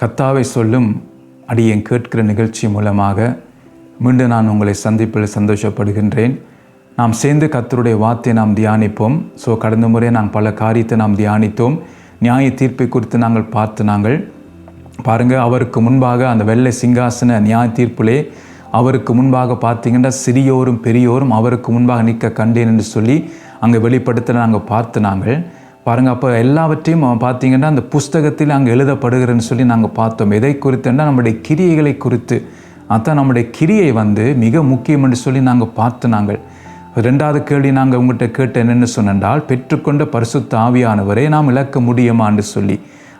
கத்தாவை சொல்லும் அடியேன் கேட்கிற நிகழ்ச்சி மூலமாக மீண்டும் நான் உங்களை சந்திப்பில் சந்தோஷப்படுகின்றேன். நாம் சேர்ந்து கத்தருடைய வார்த்தையை நாம் தியானிப்போம். ஸோ கடந்த முறை நாங்கள் பல காரியத்தை நாம் தியானித்தோம். நியாய தீர்ப்பை குறித்து நாங்கள் பார்த்து நாங்கள் பாருங்கள் அவருக்கு முன்பாக அந்த வெள்ளை சிங்காசன நியாய தீர்ப்பிலே அவருக்கு முன்பாக பார்த்தீங்கன்னா சிறியோரும் பெரியோரும் அவருக்கு முன்பாக நிற்க கண்டேன் என்று சொல்லி அங்கே வெளிப்படுத்த நாங்கள் பார்த்து நாங்கள் பாருங்கள் அப்போ எல்லாவற்றையும் பார்த்தீங்கன்னா அந்த புஸ்தகத்தில் அங்கே எழுதப்படுகிறன்னு சொல்லி நாங்கள் பார்த்தோம். எதை குறித்துன்னா நம்முடைய கிரியைகளை குறித்து. அதான் நம்முடைய கிரியை வந்து மிக முக்கியம் என்று சொல்லி நாங்கள் பார்த்து நாங்கள். ரெண்டாவது கேள்வி நாங்கள் உங்கள்கிட்ட கேட்ட என்னென்னு சொன்னால் பெற்றுக்கொண்ட பரிசுத்த ஆவியானவரை நாம் இழக்க முடியுமான்னு சொல்லி.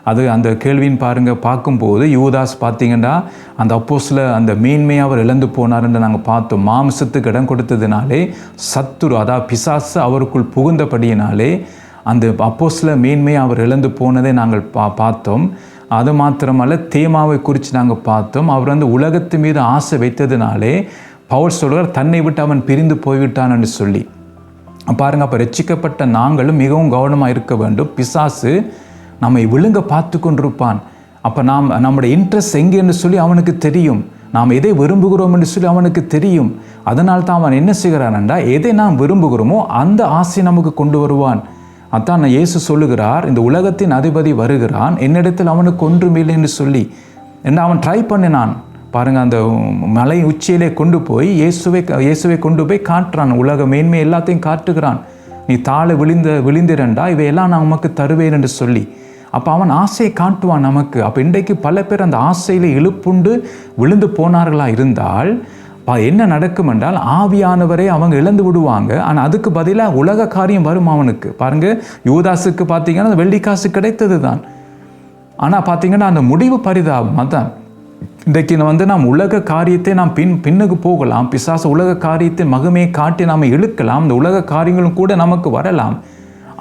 அது அந்த கேள்வின்னு பாருங்கள் பார்க்கும்போது யூதாஸ் பார்த்தீங்கன்னா அந்த அப்போஸில் அந்த மேன்மையை அவர் இழந்து போனார்ன்னு நாங்கள் பார்த்தோம். மாம்சத்துக்கு இடம் கொடுத்ததுனாலே சத்துரு அதாவது பிசாசு அவருக்குள் புகுந்தபடியினாலே அந்த அப்போஸில் மேன்மையை அவர் இழந்து போனதை நாங்கள் பா பார்த்தோம். அது மாத்திரமல்ல தேமாவை குறித்து நாங்கள் பார்த்தோம். அவர் வந்து உலகத்து மீது ஆசை வைத்ததுனாலே பவுல் சொல்கிறார் தன்னை விட்டு அவன் பிரிந்து போய்விட்டான் என்று சொல்லி. பாருங்கள் அப்போ ரட்சிக்கப்பட்ட நாங்களும் மிகவும் கவனமாக இருக்க வேண்டும். பிசாசு நம்மை விழுங்க பார்த்து கொண்டிருப்பான். அப்போ நாம் நம்முடைய இன்ட்ரெஸ்ட் எங்கேன்னு சொல்லி அவனுக்கு தெரியும். நாம் எதை விரும்புகிறோம் என்று சொல்லி அவனுக்கு தெரியும். அதனால் தான் அவன் என்ன செய்கிறான்டா எதை நாம் விரும்புகிறோமோ அந்த ஆசை நமக்கு கொண்டு வருவான். அதான் இயேசு சொல்லுகிறார் இந்த உலகத்தின் அதிபதி வருகிறான் என்னிடத்தில் அவனுக்கு ஒன்றுமில்லை என்று சொல்லி. என்ன அவன் ட்ரை பண்ணினான். பாருங்கள் அந்த மலை உச்சியிலே கொண்டு போய் இயேசுவை இயேசுவை கொண்டு போய் காட்டுறான். உலக மேன்மை எல்லாத்தையும் காட்டுகிறான். நீ தாழ விழுந்த விழுந்திரண்டா இவையெல்லாம் நான் உமக்கு தருவேன் என்று சொல்லி. அப்போ அவன் ஆசையை காட்டுவான் நமக்கு. அப்போ இன்றைக்கு பல பேர் அந்த ஆசையில் இழுப்புண்டு விழுந்து போனார்களாக இருந்தால் என்ன நடக்கும் என்றால் ஆவியானவரை அவங்க இழந்து விடுவாங்க. ஆனால் அதுக்கு பதிலாக உலக காரியம் வரும் அவனுக்கு. பாருங்க யூதாஸுக்கு பார்த்தீங்கன்னா வெள்ளிக்காசு கிடைத்தது தான் ஆனால் பார்த்தீங்கன்னா அந்த முடிவு பரிதாபமாக தான். இன்றைக்கு வந்து நாம் உலக காரியத்தை நாம் பின் பின்னுக்கு போகலாம். பிசாசு உலக காரியத்தை மகமையை காட்டி நாம் இழுக்கலாம். இந்த உலக காரியங்களும் கூட நமக்கு வரலாம்.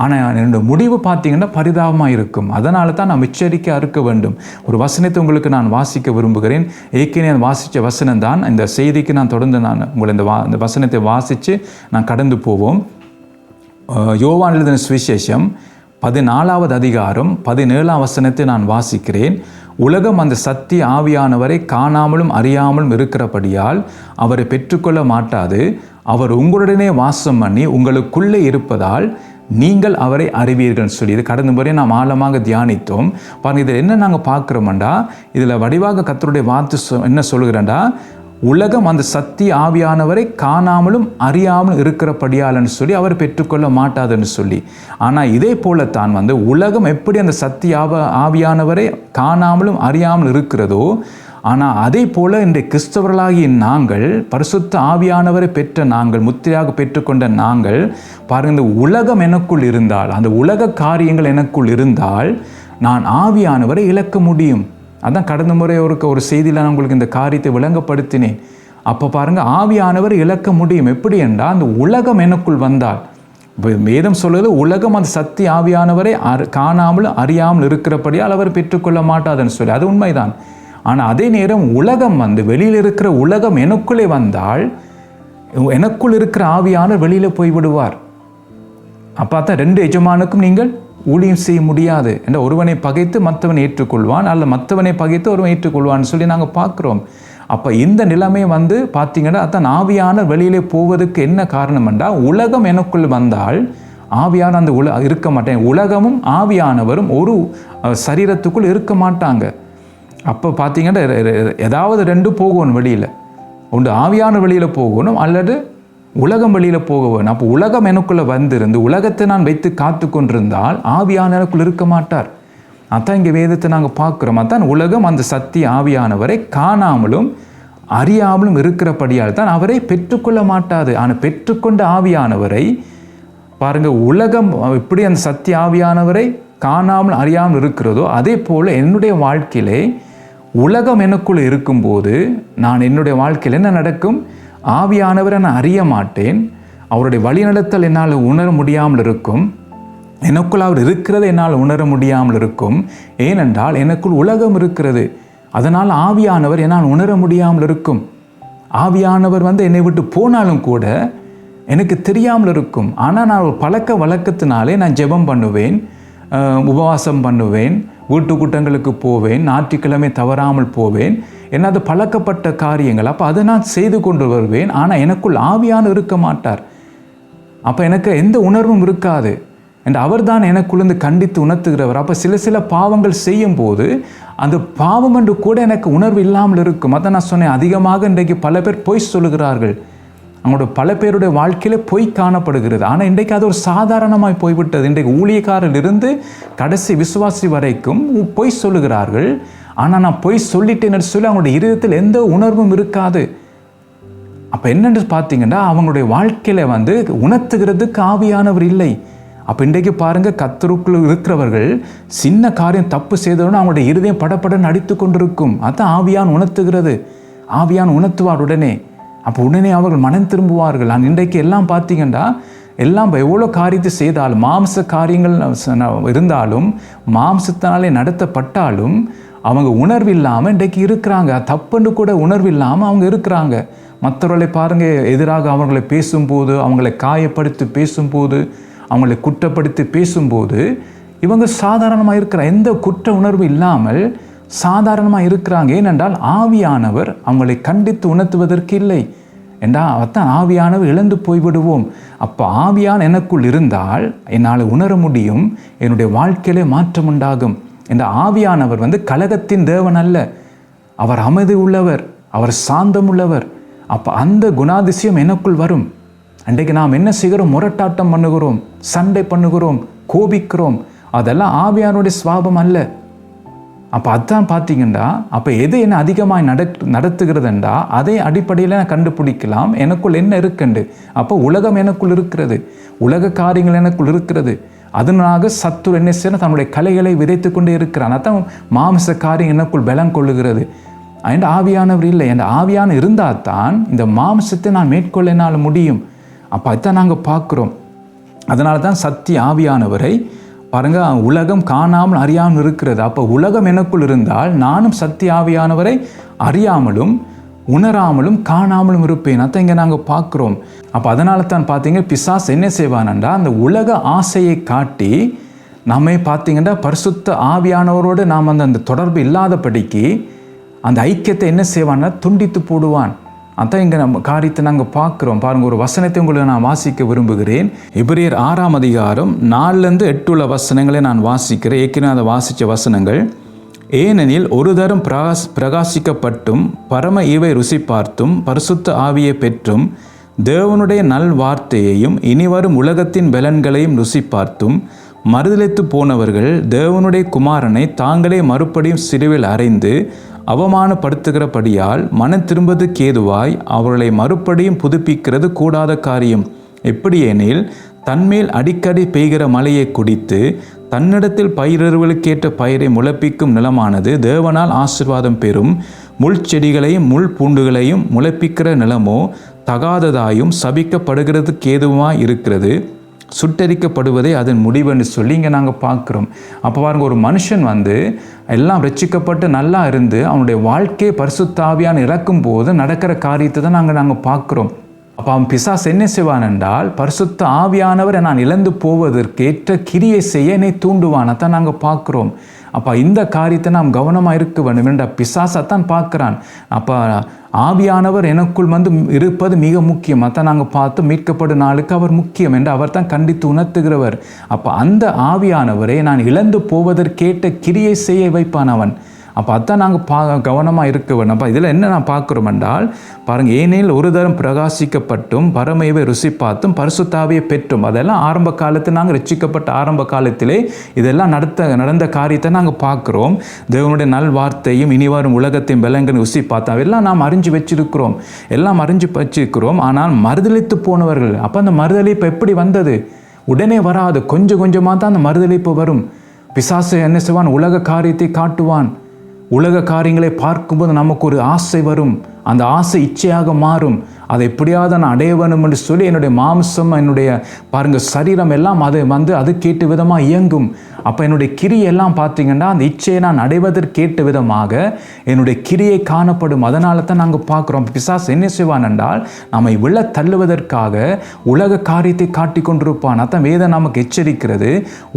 ஆனால் என்னோட முடிவு பார்த்தீங்கன்னா பரிதாபமாக இருக்கும். அதனால தான் நாம் எச்சரிக்கை அறுக்க வேண்டும். ஒரு வசனத்தை உங்களுக்கு நான் வாசிக்க விரும்புகிறேன். ஏற்கனவே நான் வாசித்த வசனம் தான் இந்த செய்திக்கு நான் தொடர்ந்து நான் உங்களை இந்த வா இந்த வசனத்தை வாசித்து நான் கடந்து போவோம். யோவான் எழுதின சுவிசேஷம் பதினாலாவது அதிகாரம் பதினேழாம் வசனத்தை நான் வாசிக்கிறேன். உலகம் அந்த சத்திய ஆவியானவரை காணாமலும் அறியாமலும் இருக்கிறபடியால் அவரை பெற்றுக்கொள்ள மாட்டாது. அவர் உங்களுடனே வாசம் பண்ணி உங்களுக்குள்ளே இருப்பதால் நீங்கள் அவரை அறிவீர்கள் சொல்லி இது கடந்த முறை நாம் ஆழமாக தியானித்தோம். பாருங்கள் இதில் என்ன நாங்கள் பார்க்குறோம்டா? இதில் வடிவாக கத்தருடைய வார்த்தை சொ என்ன சொல்கிறேன்டா உலகம் அந்த சக்தி ஆவியானவரை காணாமலும் அறியாமலும் இருக்கிறபடியாலன்னு சொல்லி அவர் பெற்றுக்கொள்ள மாட்டாதுன்னு சொல்லி. ஆனால் இதே போலத்தான் வந்து உலகம் எப்படி அந்த சக்தி ஆவ ஆவியானவரை காணாமலும் அறியாமல் இருக்கிறதோ ஆனால் அதே போல இந்த கிறிஸ்தவர்களாகிய நாங்கள் பரிசுத்த ஆவியானவரை பெற்ற நாங்கள் முத்திரையாக பெற்றுக்கொண்ட நாங்கள் பாருங்கள் இந்த உலகம் எனக்குள் இருந்தால் அந்த உலக காரியங்கள் எனக்குள் இருந்தால் நான் ஆவியானவரை இழக்க முடியும். அதான் கடந்த முறை ஒரு ஒரு செய்தியில் நான் உங்களுக்கு இந்த காரியத்தை விளங்கப்படுத்தினேன். அப்போ பாருங்கள் ஆவியானவர் இழக்க முடியும். எப்படி என்றால் அந்த உலகம் எனக்குள் வந்தால். வேதம் சொல்வது உலகம் அந்த சக்தி ஆவியானவரை காணாமல் அறியாமல் இருக்கிறபடியால் அவர் பெற்றுக்கொள்ள மாட்டாதுன்னு சொல்லி. அது உண்மைதான். ஆனால் அதே நேரம் உலகம் வந்து வெளியில் இருக்கிற உலகம் எனக்குள்ளே வந்தால் எனக்குள் இருக்கிற ஆவியான வெளியில் போய் விடுவார். அப்போ தான் ரெண்டு எஜமானுக்கும் நீங்கள் ஊழியம் செய்ய முடியாது என்ற ஒருவனை பகைத்து மற்றவனை ஏற்றுக்கொள்வான் அல்ல மற்றவனை பகைத்து ஒருவன் ஏற்றுக்கொள்வான்னு சொல்லி நாங்கள் பார்க்குறோம். அப்போ இந்த நிலைமை வந்து பார்த்தீங்கன்னா அதான் ஆவியான வெளியிலே போவதுக்கு என்ன காரணம் என்றால் உலகம் எனக்குள் வந்தால் ஆவியான அந்த உல இருக்க மாட்டேன். உலகமும் ஆவியானவரும் ஒரு சரீரத்துக்குள் இருக்க மாட்டாங்க. அப்போ பார்த்தீங்கன்னா ஏதாவது ரெண்டு போகணும் வெளியில். ஒன்று ஆவியான வெளியில் போகணும் அல்லது உலகம் வெளியில் போக வேணும். அப்போ உலகம் எனக்குள்ளே வந்திருந்து உலகத்தை நான் வைத்து காத்து கொண்டிருந்தால் ஆவியான எனக்குள் இருக்க மாட்டார். அதான் இங்கே வேதத்தை நாங்கள் பார்க்குறோம். அதான் உலகம் அந்த சக்தி ஆவியானவரை காணாமலும் அறியாமலும் இருக்கிறபடியால் தான் அவரை பெற்றுக்கொள்ள மாட்டாது. ஆனால் பெற்றுக்கொண்ட ஆவியானவரை பாருங்கள் உலகம் எப்படி அந்த சக்தி ஆவியானவரை காணாமல் அறியாமல் இருக்கிறதோ அதே போல் என்னுடைய வாழ்க்கையிலே உலகம் எனக்குள் இருக்கும்போது நான் என்னுடைய வாழ்க்கையில் என்ன நடக்கும்? ஆவியானவரை நான் அறிய மாட்டேன். அவருடைய வழிநடத்தல் என்னால் உணர முடியாமல் இருக்கும். எனக்குள் அவர் இருக்கிறது என்னால் உணர முடியாமல் இருக்கும். ஏனென்றால் எனக்குள் உலகம் இருக்கிறது. அதனால் ஆவியானவர் என்னால் உணர முடியாமல் இருக்கும். ஆவியானவர் வந்து என்னை விட்டு போனாலும் கூட எனக்கு தெரியாமல் இருக்கும். ஆனால் நான் ஒரு பழக்க வழக்கத்தினாலே நான் ஜெபம் பண்ணுவேன் உபவாசம் பண்ணுவேன். வீட்டு கூட்டங்களுக்கு போவேன் ஞாயிற்றுக்கிழமை தவறாமல் போவேன். என்னது பழக்கப்பட்ட காரியங்கள். அப்போ அதை நான் செய்து கொண்டு வருவேன். ஆனால் எனக்குள் ஆவியான இருக்க மாட்டார். அப்போ எனக்கு எந்த உணர்வும் இருக்காது. என்று அவர்தான் எனக்குள்ளேருந்து கண்டித்து உணர்த்துகிறவர். அப்போ சில சில பாவங்கள் செய்யும் போது அந்த பாவம் என்று கூட எனக்கு உணர்வு இல்லாமல் இருக்கும். அதை நான் சொன்னேன் அதிகமாக இன்றைக்கு பல பேர் பொய் சொல்லுகிறார்கள். அவங்களோட பல பேருடைய வாழ்க்கையில் பொய் காணப்படுகிறது. ஆனால் இன்றைக்கு அது ஒரு சாதாரணமாய் போய்விட்டது. இன்றைக்கு ஊழியக்காரிலிருந்து கடைசி விசுவாசி வரைக்கும் பொய் சொல்லுகிறார்கள். ஆனால் நான் பொய் சொல்லிட்டேன்னு சொல்லி அவங்களுடைய இருதயத்தில் எந்த உணர்வும் இருக்காது. அப்போ என்னென்று பார்த்தீங்கன்னா அவங்களுடைய வாழ்க்கையில் வந்து உணர்த்துகிறதுக்கு ஆவியானவர் இல்லை. அப்போ இன்றைக்கு பாருங்கள் கத்தருக்குள் இருக்கிறவர்கள் சின்ன காரியம் தப்பு செய்தவுடனே அவங்களுடைய இருதயம் படப்படன்னு அடித்து கொண்டிருக்கும். அதுதான் ஆவியான் உணர்த்துகிறது. ஆவியான் உணர்த்துவார் உடனே. அப்போ உடனே அவர்கள் மனம் திரும்புவார்கள். நான் இன்றைக்கு எல்லாம் பார்த்தீங்கன்னா எல்லாம் எவ்வளோ காரியத்தை செய்தாலும் மாம்ச காரியங்கள் இருந்தாலும் மாம்சத்தினாலே நடத்தப்பட்டாலும் அவங்க உணர்வு இல்லாமல் இன்றைக்கு இருக்கிறாங்க. தப்புன்னு கூட உணர்வு இல்லாமல் அவங்க இருக்கிறாங்க. மற்றவர்களை பாருங்கள் எதிராக அவர்களை பேசும்போது அவங்களை காயப்படுத்தி பேசும்போது அவங்களை குற்றப்படுத்தி பேசும்போது இவங்க சாதாரணமாக இருக்கிற எந்த குற்ற உணர்வு இல்லாமல் சாதாரணமாக இருக்கிறாங்க. ஏனென்றால் ஆவியானவர் அவங்களை கண்டித்து உணர்த்துவதற்கு இல்லை என்றால் அவத்தான் ஆவியானவர் இழந்து போய்விடுவோம். அப்போ ஆவியான் எனக்குள் இருந்தால் என்னால் உணர முடியும். என்னுடைய வாழ்க்கையிலே மாற்றம் உண்டாகும். இந்த ஆவியானவர் வந்து கழகத்தின் தேவன் அல்ல. அவர் அமைதி உள்ளவர் அவர் சாந்தம் உள்ளவர். அப்போ அந்த குணாதிசயம் எனக்குள் வரும். அன்றைக்கு நாம் என்ன செய்கிறோம்? முரட்டாட்டம் பண்ணுகிறோம் சண்டை பண்ணுகிறோம் கோபிக்கிறோம். அதெல்லாம் ஆவியானுடைய சுவாபம் அல்ல. அப்போ அதான் பார்த்தீங்கன்னா அப்போ எது என்ன அதிகமாக நட நடத்துகிறதுண்டா அதே அடிப்படையில் நான் கண்டுபிடிக்கலாம். எனக்குள் என்ன இருக்குண்டு? அப்போ உலகம் எனக்குள் இருக்கிறது. உலக காரியங்கள் எனக்குள் இருக்கிறது. அதனாக சத்துரு என்ன செய்யணும் தன்னுடைய கலைகளை விதைத்து கொண்டே இருக்கிறான். அதான் மாமிச காரியம் எனக்குள் பலம் கொள்ளுகிறது. அண்ட் ஆவியானவர் இல்லை. அந்த ஆவியான இருந்தால் தான் இந்த மாம்சத்தை நான் மேற்கொள்ள என்னால் முடியும். அப்போ அதான் நாங்கள் பார்க்குறோம். அதனால தான் சத்திய ஆவியானவரை பாருங்க உலகம் காணாமல் அறியாமல் இருக்கிறது. அப்போ உலகம் எனக்குள் இருந்தால் நானும் சக்தி ஆவியானவரை அறியாமலும் உணராமலும் காணாமலும் இருப்பேன். அதை இங்கே நாங்கள் பார்க்குறோம். அப்போ அதனால தான் பார்த்தீங்க பிசாஸ் என்ன செய்வானண்டா அந்த உலக ஆசையை காட்டி நம்மை பார்த்தீங்கன்னா பரிசுத்த ஆவியானவரோடு நாம் அந்த அந்த தொடர்பு இல்லாதபடிக்கு அந்த ஐக்கியத்தை என்ன செய்வான்னா துண்டித்து போடுவான். அதான் இங்கே நம்ம காரியத்தை நாங்கள் பார்க்குறோம். பாருங்கள் ஒரு வசனத்தை உங்களுக்கு நான் வாசிக்க விரும்புகிறேன். எபிரியர் ஆறாம் அதிகாரம் நாலுலேருந்து எட்டுள்ள வசனங்களை நான் வாசிக்கிறேன். ஏற்கனவே அதை வாசித்த வசனங்கள். ஏனெனில் ஒரு தரம் பிரகாஸ் பிரகாசிக்கப்பட்டும் பரம ஈவை ருசி பார்த்தும் பரிசுத்த ஆவியை பெற்றும் தேவனுடைய நல் வார்த்தையையும் இனிவரும் உலகத்தின் பலன்களையும் ருசி பார்த்தும் மறுதளித்து போனவர்கள் தேவனுடைய குமாரனை தாங்களே மறுபடியும் சிறுவில் அறைந்து அவமானப்படுத்துகிறபடியால் மனம் திரும்பது கேதுவாய் அவர்களை மறுபடியும் புதுப்பிக்கிறது கூடாத காரியம். எப்படியெனில் தன்மேல் அடிக்கடி பெய்கிற மழையை குடித்து தன்னிடத்தில் பயிரறுவலுக்கேற்ற பயிரை முளைப்பிக்கும் நிலமானது தேவனால் ஆசிர்வாதம் பெறும். முள் செடிகளையும் முள் பூண்டுகளையும் முளைப்பிக்கிற நிலமோ தகாததாயும் சபிக்கப்படுகிறது கேதுவாய் இருக்கிறது. சுட்டரிக்கப்படுவதே அதன் முடிவுன்னு சொல்லி இங்கே நாங்கள் பார்க்குறோம். அப்போ பாருங்க ஒரு மனுஷன் வந்து எல்லாம் ரட்சிக்கப்பட்டு நல்லா இருந்து அவனுடைய வாழ்க்கையை பரிசுத்தாவியான இறக்கும் போது நடக்கிற காரியத்தை தான் நாங்கள் நாங்கள் பார்க்குறோம். அப்போ அவன் பிசாஸ் என்ன செய்வான் என்றால் பரிசுத்த ஆவியானவரை நான் இழந்து போவதற்கேற்ற கிரியை செய்ய என்னை தூண்டுவானத்தான் நாங்கள் பார்க்குறோம். அப்போ இந்த காரியத்தை நாம் கவனமாக இருக்க வேண்டும் என்ற பிசாசத்தான் பார்க்குறான். அப்போ ஆவியானவர் எனக்குள் வந்து இருப்பது மிக முக்கியம். அதான் நாங்கள் பார்த்து மீட்கப்படும் நாளுக்கு அவர் முக்கியம் என்று அவர் தான் கண்டித்து உணர்த்துகிறவர். அப்போ அந்த ஆவியானவரை நான் இழந்து போவதற்கேட்ட கிரியை செய்ய வைப்பான் அவன். அப்போ அதான் நாங்கள் பா கவனமாக இருக்க வேணும் அப்போ இதில் என்ன நான் பார்க்குறோம் என்றால் பாருங்கள் ஏனேல் ஒரு தரம் பிரகாசிக்கப்பட்டும் பரமையவை ருசி பார்த்தும் பரிசுத்தாவையை பெற்றும். அதெல்லாம் ஆரம்ப காலத்தில் நாங்கள் ரசிக்கப்பட்ட ஆரம்ப காலத்திலே இதெல்லாம் நடத்த நடந்த காரியத்தை நாங்கள் பார்க்குறோம். தேவனுடைய நல் வார்த்தையும் இனி வரும் உலகத்தையும் விலங்குன்னு ருசி பார்த்தோம் எல்லாம் நாம் அறிஞ்சு வச்சிருக்கிறோம். எல்லாம் அறிஞ்சு வச்சிருக்கிறோம். ஆனால் மறுதளித்து போனவர்கள் அப்போ அந்த மறுதளிப்பு எப்படி வந்தது? உடனே வராது. கொஞ்சம் கொஞ்சமாக தான் அந்த மறுதளிப்பு வரும். பிசாசு என்ன செய்வான்? உலக காரியத்தை காட்டுவான். உலக காரியங்களை பார்க்கும்போது நமக்கு ஒரு ஆசை வரும். அந்த ஆசை இச்சையாக மாறும். அதை எப்படியாவது நான் அடைய வேணும் என்று சொல்லி என்னுடைய மாம்சம் என்னுடைய பாருங்கள் சரீரம் எல்லாம் அது வந்து அது கேட்டு விதமாக இயங்கும். அப்போ என்னுடைய கிரி எல்லாம் பார்த்தீங்கன்னா அந்த இச்சையை நான் அடைவதற்கேட்ட விதமாக என்னுடைய கிரியை காணப்படும். அதனால தான் நாங்கள் பார்க்குறோம். பிசாஸ் என்ன செய்வான் என்றால் நம்மை விழ தள்ளுவதற்காக உலக காரியத்தை காட்டி கொண்டிருப்பான். அதான் வேதம் நமக்கு எச்சரிக்கிறது.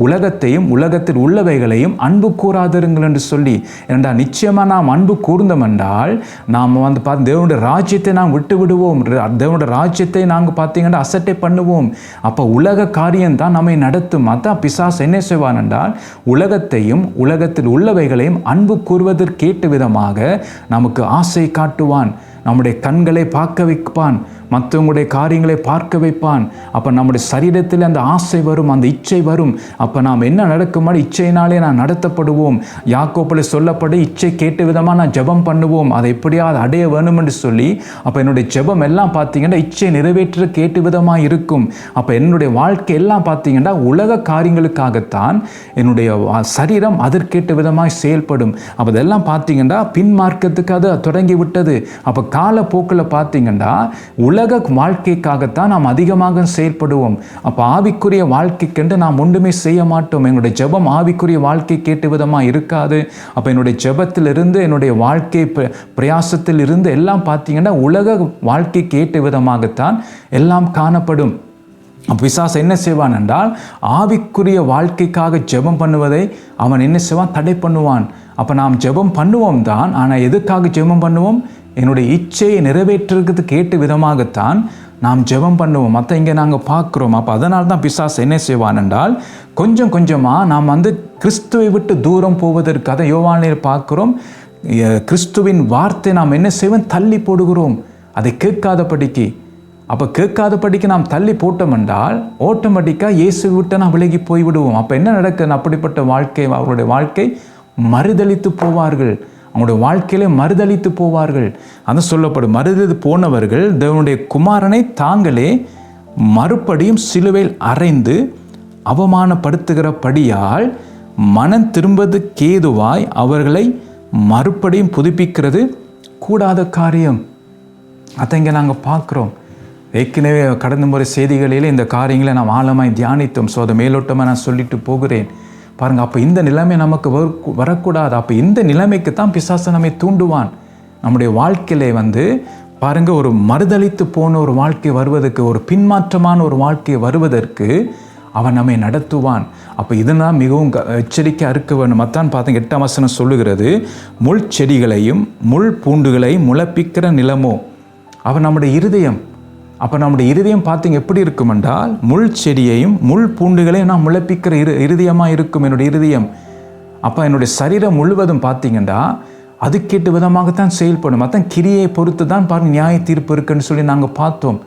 உலகத்தையும் உலகத்தில் உள்ளவைகளையும் அன்பு கூறாதிருங்கள் என்று சொல்லி. என்றால் நிச்சயமாக நாம் அன்பு கூர்ந்தோம் என்றால் நாம் வந்து பார்த்து தேவனுடைய ராஜ்யத்தை நாம் விட்டு விடுவோம். தேவனோட ராஜ்யத்தை நாங்கள் பார்த்தீங்கன்னா அசட்டை பண்ணுவோம். அப்போ உலக காரியம் தான் நம்மை நடத்தும். அதான் பிசாஸ் என்ன செய்வான் என்றால் உலகத்தையும் உலகத்தில் உள்ளவைகளையும் அன்பு கூறுவதற்கேட்ட விதமாக நமக்கு ஆசை காட்டுவான். நம்முடைய கண்களை பார்க்க வைப்பான். மற்றவங்களுடைய காரியங்களை பார்க்க வைப்பான். அப்போ நம்முடைய சரீரத்தில் அந்த ஆசை வரும் அந்த இச்சை வரும். அப்போ நாம் என்ன நடக்குமாறு இச்சையினாலே நான் நடத்தப்படுவோம். யாக்கோப்பில் சொல்லப்பட இச்சை கேட்ட விதமாக நான் ஜெபம் பண்ணுவோம். அதை எப்படியாவது அடைய வேணும் என்று சொல்லி அப்போ என்னுடைய ஜெபம் எல்லாம் பார்த்தீங்கன்னா இச்சை நிறைவேற்ற கேட்டு விதமாக இருக்கும். அப்போ என்னுடைய வாழ்க்கை எல்லாம் பார்த்தீங்கன்னா உலக காரியங்களுக்காகத்தான் என்னுடைய சரீரம் அதற்கேட்ட விதமாக செயல்படும். அப்போ இதெல்லாம் பார்த்தீங்கன்னா பின் மார்க்கத்துக்கு அது தொடங்கி விட்டது அப்போ காலப்போக்கில் பார்த்தீங்கன்னா உலக உலக வாழ்க்கைக்காகத்தான் நாம் அதிகமாக செயல்படுவோம் அப்போ ஆவிக்குரிய வாழ்க்கைக்கென்று நாம் ஒன்றுமே செய்ய மாட்டோம். என்னுடைய ஜெபம் ஆவிக்குரிய வாழ்க்கை கேட்டு விதமாக இருக்காது. அப்போ என்னுடைய ஜெபத்திலிருந்து என்னுடைய வாழ்க்கை பிர- பிரயாசத்தில் இருந்து எல்லாம் பார்த்தீங்கன்னா உலக வாழ்க்கை கேட்டு விதமாகத்தான் எல்லாம் காணப்படும். அப்ப என்ன செய்வான் என்றால் ஆவிக்குரிய வாழ்க்கைக்காக ஜெபம் பண்ணுவதை அவன் என்ன செய்வான்? தடை பண்ணுவான். அப்போ நாம் ஜெபம் பண்ணுவோம் தான் ஆனால் எதுக்காக ஜெபம் பண்ணுவோம்? என்னுடைய இச்சையை நிறைவேற்றுறதுக்கு கேட்டு விதமாகத்தான் நாம் ஜெபம் பண்ணுவோம். மற்ற இங்கே நாங்கள் பார்க்குறோம். அப்போ அதனால தான் பிசாஸ் என்ன செய்வான் என்றால் கொஞ்சம் கொஞ்சமாக நாம் வந்து கிறிஸ்துவை விட்டு தூரம் போவதற்கு அதை யோவானில் பார்க்குறோம். கிறிஸ்துவின் வார்த்தை நாம் என்ன செய்வோம்? தள்ளி போடுகிறோம். அதை கேட்காதபடிக்கு. அப்போ கேட்காதபடிக்கு நாம் தள்ளி போட்டோம் என்றால் ஆட்டோமேட்டிக்காக இயேசு விட்டு நாம் விலகி போய் விடுவோம் அப்போ என்ன நடக்குது? அப்படிப்பட்ட வாழ்க்கை அவருடைய வாழ்க்கை மறுதளித்து போவார்கள். அவங்களுடைய வாழ்க்கையிலே மறுதளித்து போவார்கள். அது சொல்லப்படும். மறுதளித்து போனவர்கள் தேவனுடைய குமாரனை தாங்களே மறுபடியும் சிலுவையில் அறைந்து அவமானப்படுத்துகிறபடியால் மனம் திரும்பதுக்கேதுவாய் அவர்களை மறுபடியும் புதுப்பிக்கிறது கூடாத காரியம். அதை இங்கே நாங்கள் பார்க்குறோம். ஏற்கனவே கடந்த முறை செய்திகளில் இந்த காரியங்களை நாம் ஆழமாய் தியானித்தோம். ஸோ அதை மேலோட்டமாக நான் சொல்லிட்டு போகிறேன். பாருங்கள் அப்போ இந்த நிலைமை நமக்கு வர வரக்கூடாது. அப்போ இந்த நிலைமைக்கு தான் பிசாசு நம்மை தூண்டுவான். நம்முடைய வாழ்க்கையிலே வந்து பாருங்கள் ஒரு மறுதளித்து போன ஒரு வாழ்க்கை வருவதற்கு ஒரு பின்மாற்றமான ஒரு வாழ்க்கை வருவதற்கு அவன் நம்மை நடத்துவான். அப்போ இதனால் மிகவும் க- இருக்க வேண்டும். அத்தான் பார்த்தீங்க எட்டாம் வசனம் சொல்லுகிறது முள் செடிகளையும் முள் பூண்டுகளையும் முளப்பிக்கிற நிலமோ? அவன் நம்முடைய இருதயம் அப்போ நம்முடைய இருதயம் பார்த்திங்க எப்படி இருக்கும் என்றால் முள் செடியையும் முள் பூண்டுகளையும் நான் முளைப்பிக்கிற இரு இருதயமாக இருக்கும் என்னுடைய இருதயம். அப்போ என்னுடைய சரீரம் முழுவதும் பார்த்தீங்கன்னா அதுக்கேட்டு விதமாகத்தான் செயல்படும். அதான் கிரியை பொறுத்து தான் பாருங்கள் நியாய தீர்ப்பு இருக்குன்னு சொல்லி நாங்கள் பார்த்தோம்.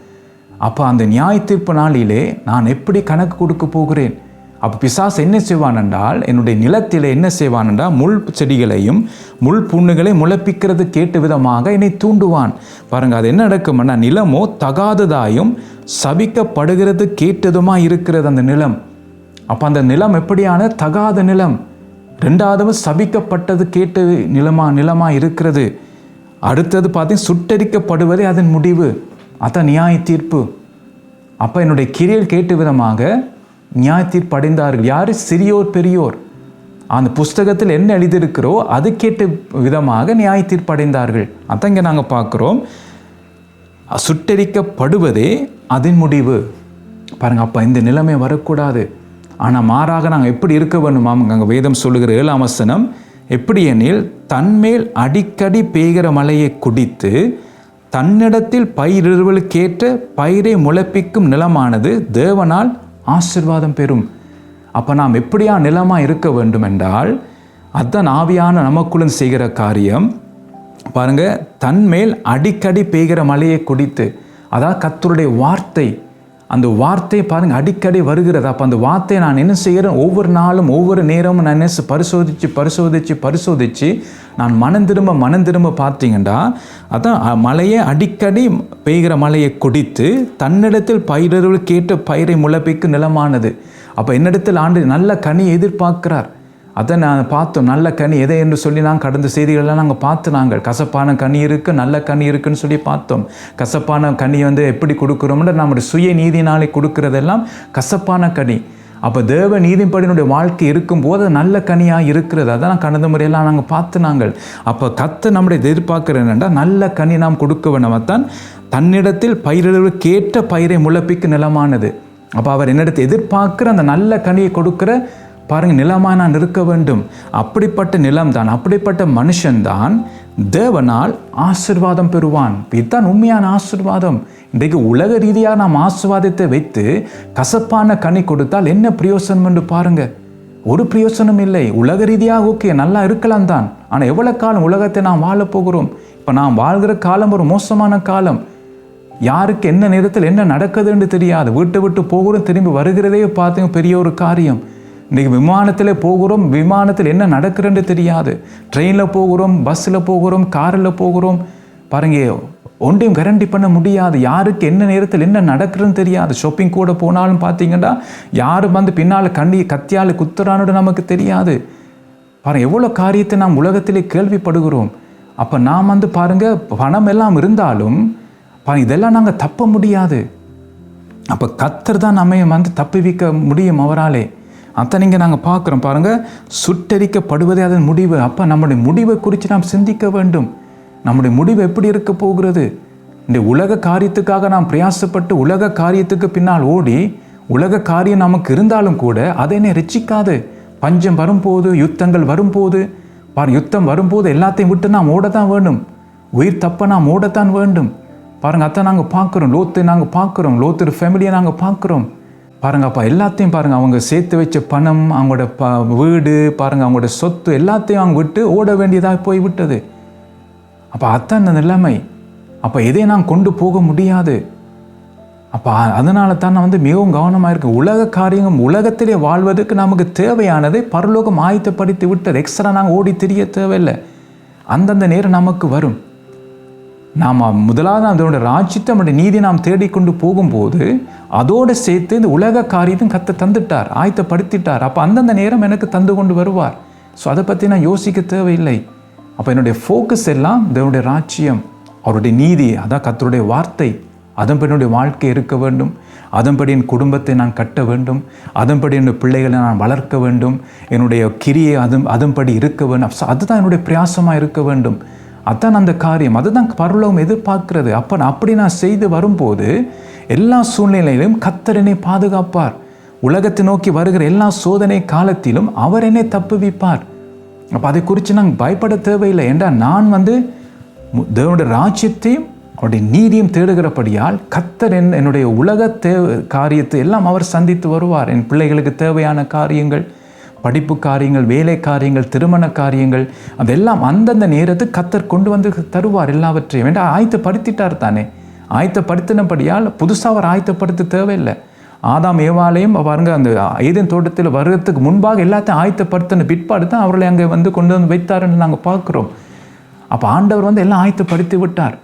அப்போ அந்த நியாய தீர்ப்பு நாளிலே நான் எப்படி கணக்கு கொடுக்க போகிறேன்? அப்போ பிசாசு என்ன செய்வான் என்றால் என்னுடைய நிலத்தில் என்ன செய்வான் என்றால் முள் செடிகளையும் முள் புண்ணுகளை முளைப்பிக்கிறது கேட்டு விதமாக என்னை தூண்டுவான். பாருங்கள் அது என்ன நடக்கும்னா நிலமோ தகாததாயும் சபிக்கப்படுகிறது கேட்டதுமாக இருக்கிறது அந்த நிலம். அப்போ அந்த நிலம் எப்படியான? தகாத நிலம். ரெண்டாவது சபிக்கப்பட்டது கேட்டு நிலமா நிலமாக இருக்கிறது. அடுத்தது பார்த்தீங்கன்னா சுட்டரிக்கப்படுவதே அதன் முடிவு. அதான் நியாய தீர்ப்பு அப்போ என்னுடைய கிரியல் கேட்டு விதமாக நியாய அடைந்தார்கள் யார்? சிறியோர் பெரியோர். அந்த புஸ்தகத்தில் என்ன எழுதியிருக்கிறோ அது கேட்ட விதமாக நியாய தீர்ப்பு அடைந்தார்கள் அதான் இங்கே நாங்கள் பார்க்குறோம். சுட்டரிக்கப்படுவதே அதன் முடிவு. பாருங்கள் அப்போ இந்த நிலைமை வரக்கூடாது. ஆனால் மாறாக நாங்கள் எப்படி இருக்க வேண்டுமாம் அங்கே வேதம் சொல்லுகிற ஏழாம் வசனம் எப்படி எனில் தன்மேல் அடிக்கடி பெய்கிற மழையை குடித்து தன்னிடத்தில் பயிரிடுவலுக்கேற்ற பயிரை முளைப்பிக்கும் நிலமானது தேவனால் ஆசிர்வாதம் பெறும். அப்போ நாம் எப்படியா நிலமாக இருக்க வேண்டும் என்றால் அதான் ஆவியான நமக்குள்ளும் செய்கிற காரியம் பாருங்கள் தன்மேல் அடிக்கடி பெய்கிற மழையை குடித்து அதாவது கத்தருடைய வார்த்தை அந்த வார்த்தை பாருங்க அடிக்கடி வருகிறது. அப்போ அந்த வார்த்தையை நான் என்ன செய்கிறேன்? ஒவ்வொரு நாளும் ஒவ்வொரு நேரமும் நான் என்ன பரிசோதித்து பரிசோதித்து பரிசோதிச்சு நான் மனம் திரும்ப மனம் திரும்ப பார்த்தீங்கன்னா அதான் மழையை அடிக்கடி பெய்கிற மழையை குடித்து தன்னிடத்தில் பயிரர்கள் கேட்ட பயிரை முளைப்பிக்கு நிலமானது. அப்போ என்னிடத்தில் ஆண்டு நல்ல கனி எதிர்பார்க்கிறார். அதை நான் பார்த்தோம். நல்ல கனி எதை என்று சொல்லி நான் கடந்த செய்திகளெல்லாம் நாங்கள் பார்த்து நாங்கள். கசப்பான கனி இருக்குது நல்ல கனி இருக்குன்னு சொல்லி பார்த்தோம். கசப்பான கனி வந்து எப்படி கொடுக்குறோம்னு நம்முடைய சுய நீதினாலே கொடுக்கறதெல்லாம் கசப்பான கனி. அப்போ தேவ நீதிப்படினுடைய வாழ்க்கை இருக்கும்போது அது நல்ல கனியாக இருக்கிறது. அதான் கடந்த முறையெல்லாம் நாங்கள் பார்த்து நாங்கள். அப்போ கத்து நம்முடைய எதிர்பார்க்குற என்னென்னா நல்ல கனி நாம் கொடுக்க வேணாமத்தான் தன்னிடத்தில் கேட்ட பயிரை முளப்பிக்கு நிலமானது. அப்போ அவர் என்னிடத்தை எதிர்பார்க்குற அந்த நல்ல கனியை கொடுக்குற பாருங்கள் நிலமாக நான் இருக்க வேண்டும். அப்படிப்பட்ட நிலம்தான் அப்படிப்பட்ட மனுஷன்தான் தேவனால் ஆசிர்வாதம் பெறுவான். இதுதான் உண்மையான ஆசிர்வாதம். இன்றைக்கு உலக ரீதியாக நாம் ஆசிர்வாதத்தை வைத்து கசப்பான கனி கொடுத்தால் என்ன பிரயோசனம் என்று பாருங்கள் ஒரு பிரயோசனம் இல்லை. உலக ரீதியாக ஓகே நல்லா இருக்கலாம் தான். ஆனால் எவ்வளோ காலம் உலகத்தை நாம் வாழப்போகிறோம் இப்போ நாம் வாழ்கிற காலம் ஒரு மோசமான காலம். யாருக்கு என்ன நேரத்தில் என்ன நடக்குதுன்னு தெரியாது. வீட்டை விட்டு போகிறோம் திரும்பி வருகிறதே பார்த்தீங்க பெரிய ஒரு காரியம். இன்றைக்கி விமானத்தில் போகிறோம் விமானத்தில் என்ன நடக்கிறன்னு தெரியாது. ட்ரெயினில் போகிறோம் பஸ்ஸில் போகிறோம் காரில் போகிறோம். பாருங்க ஒன்றையும் கரண்டி பண்ண முடியாது. யாருக்கு என்ன நேரத்தில் என்ன நடக்குதுன்னு தெரியாது. ஷாப்பிங் கூட போனாலும் பார்த்தீங்கன்னா யார் வந்து பின்னால் கண்ணி கத்தியால் குத்துறான்னு நமக்கு தெரியாது. பாருங்கள் எவ்வளோ காரியத்தை நாம் உலகத்திலே கேள்விப்படுகிறோம். அப்போ நாம் வந்து பாருங்கள் பணம் எல்லாம் இருந்தாலும் பாருங்கள் இதெல்லாம் நாங்கள் தப்ப முடியாது. அப்போ கத்தர் தான் நம்ம வந்து தப்புவிக்க முடியும் அவராலே. அத்தை நீங்கள் நாங்கள் பார்க்குறோம். பாருங்கள் சுட்டரிக்கப்படுவதே அதன் முடிவு. அப்போ நம்முடைய முடிவை குறித்து நாம் சிந்திக்க வேண்டும். நம்முடைய முடிவு எப்படி இருக்க போகிறது? இந்த உலக காரியத்துக்காக நாம் பிரயாசப்பட்டு உலக காரியத்துக்கு பின்னால் ஓடி உலக காரியம் நமக்கு இருந்தாலும் கூட அதை என்ன ரசிக்காது. பஞ்சம் வரும்போது யுத்தங்கள் வரும்போது பாரு யுத்தம் வரும்போது எல்லாத்தையும் விட்டு நாம் ஓட தான் வேண்டும். உயிர் தப்ப நாம் ஓடத்தான் வேண்டும். பாருங்கள் அத்தை நாங்கள் பார்க்குறோம். லோத்து நாங்கள் பார்க்குறோம். லோத்து ஃபேமிலியை நாங்கள் பார்க்குறோம். பாருங்கப்பா எல்லாத்தையும் பாருங்கள் அவங்க சேர்த்து வச்ச பணம் அவங்களோட ப வீடு பாருங்கள் அவங்களோட சொத்து எல்லாத்தையும் அவங்க விட்டு ஓட வேண்டியதாக போய் விட்டது. அப்போ அதான் அந்த நிலைமை. அப்போ எதையும் நான் கொண்டு போக முடியாது. அப்போ அதனால தான் நான் வந்து மிகவும் கவனமாக இருக்கேன் உலக காரியங்கள் உலகத்திலே வாழ்வதற்கு நமக்கு தேவையானதை பரலோகம் ஆயத்தப்படுத்தி விட்டது எக்ஸ்ட்ரா நாங்கள் ஓடி தெரிய தேவையில்லை. அந்தந்த நேரம் நமக்கு வரும். நாம் முதலாவது அதோட ராஜ்யத்தை நம்முடைய நீதி நாம் தேடிக்கொண்டு போகும்போது அதோடு சேர்த்து இந்த உலக காரியத்தையும் கத்த தந்துட்டார் ஆயத்தப்படுத்திட்டார். அப்போ அந்தந்த நேரம் எனக்கு தந்து கொண்டு வருவார். ஸோ அதை பற்றி நான் யோசிக்க தேவையில்லை. அப்போ என்னுடைய ஃபோக்கஸ் எல்லாம் தேவனுடைய ராஜ்யம் அவருடைய நீதி அதான் கத்தருடைய வார்த்தை. அதன்படி என்னுடைய வாழ்க்கை இருக்க வேண்டும். அதன்படி என் குடும்பத்தை நான் கட்ட வேண்டும். அதன்படி என்னுடைய பிள்ளைகளை நான் வளர்க்க வேண்டும். என்னுடைய கிரியை அதும் அதன்படி இருக்க வேண்டும். அதுதான் என்னுடைய பிரயாசமாக இருக்க வேண்டும். அதான் அந்த காரியம். அதுதான் பரலோகம் எதிர்பார்க்கிறது. அப்போ நான் அப்படி நான் செய்து வரும்போது எல்லா சூழ்நிலையிலும் கத்தர் என்னை பாதுகாப்பார். உலகத்தை நோக்கி வருகிற எல்லா சோதனை காலத்திலும் அவர் என்னை தப்புவிப்பார். அப்போ அதை குறித்து நாங்கள் பயப்பட தேவையில்லை. என்றால் நான் வந்து தேவனுடைய ராஜ்யத்தையும் அவருடைய நீதியும் தேடுகிறபடியால் கத்தர் என் என்னுடைய உலக தே காரியத்தை எல்லாம் அவர் சந்தித்து வருவார். என் பிள்ளைகளுக்கு தேவையான காரியங்கள் படிப்பு காரியங்கள் வேலை காரியங்கள் திருமண காரியங்கள் அதெல்லாம் அந்தந்த நேரத்துக்கு கத்தர் கொண்டு வந்து தருவார் எல்லாவற்றையும். வேண்டாம் ஆயத்தப்படுத்திட்டார் தானே? ஆயத்தப்படுத்தினபடியால் புதுசாக அவர் ஆயத்தப்படுத்த தேவையில்லை. ஆதாம் ஏவாலையும் பாருங்க அந்த ஏதேன் தோட்டத்தில் வர்றதுக்கு முன்பாக எல்லாத்தையும் ஆயத்தப்படுத்தின பிற்பாடு தான் அவர்களை அங்கே வந்து கொண்டு வந்து வைத்தாருன்னு நாங்கள் பார்க்குறோம். அப்போ ஆண்டவர் வந்து எல்லாம் ஆயத்தப்படுத்தி விட்டார்.